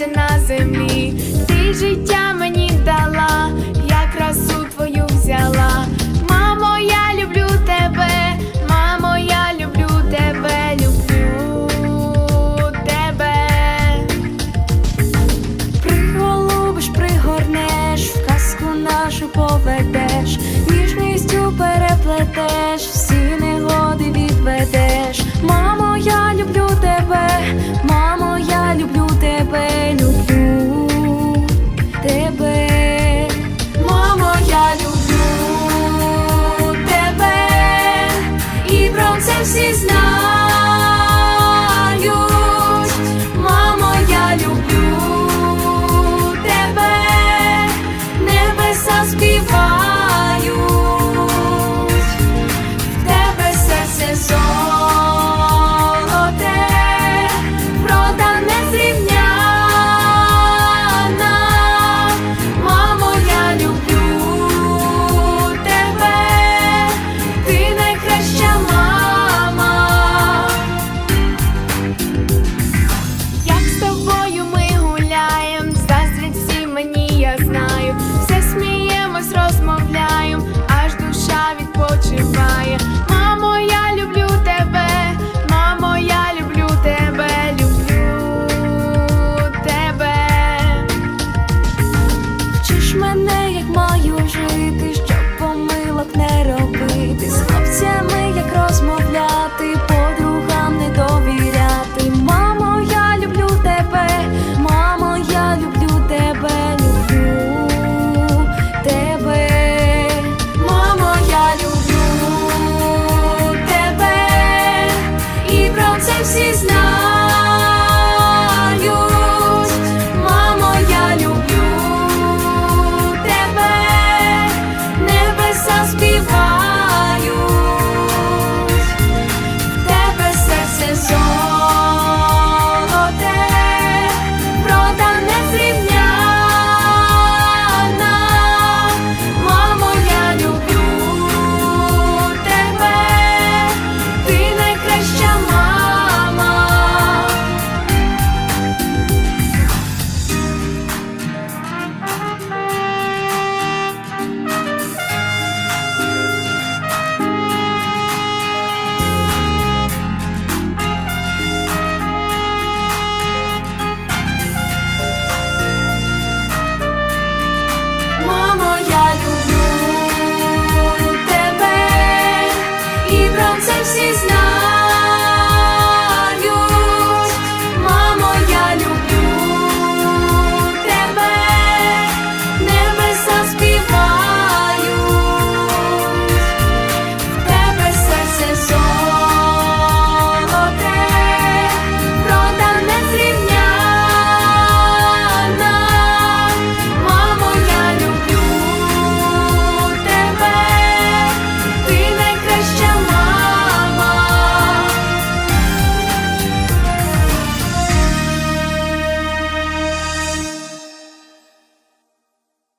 щастя на землі, ти життя мені дала, я красу твою взяла. Мамо, я люблю тебе, мамо, я люблю тебе, люблю тебе. Приголубиш, пригорнеш, в казку нашу поведеш, ніжністю переплетеш, всі негоди відведеш.